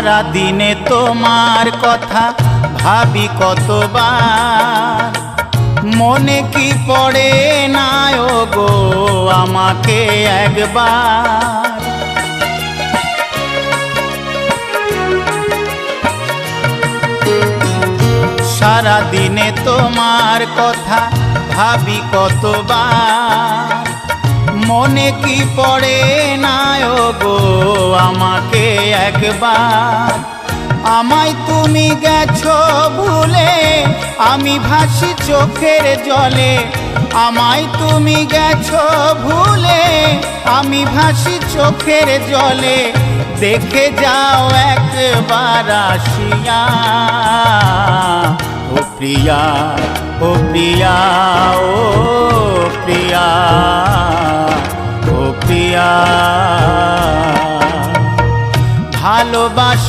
সারা দিনে তোমার কথা ভাবি কতবার। মনে কি পড়ে না গো আমাকে একবার? সারা দিনে তোমার কথা ভাবি কতবার। মনে কি পড়ে আমাকে একবার। আমায় তুমি গেছো ভুলে, আমি ভাসি চোখের জলে। আমায় তুমি গেছো ভুলে, আমি ভাসি চোখের জলে। দেখে যাও একবার আসিয়া। ও প্রিয়া ও প্রিয়া ও প্রিয়া ও প্রিয়া। ভালোবাস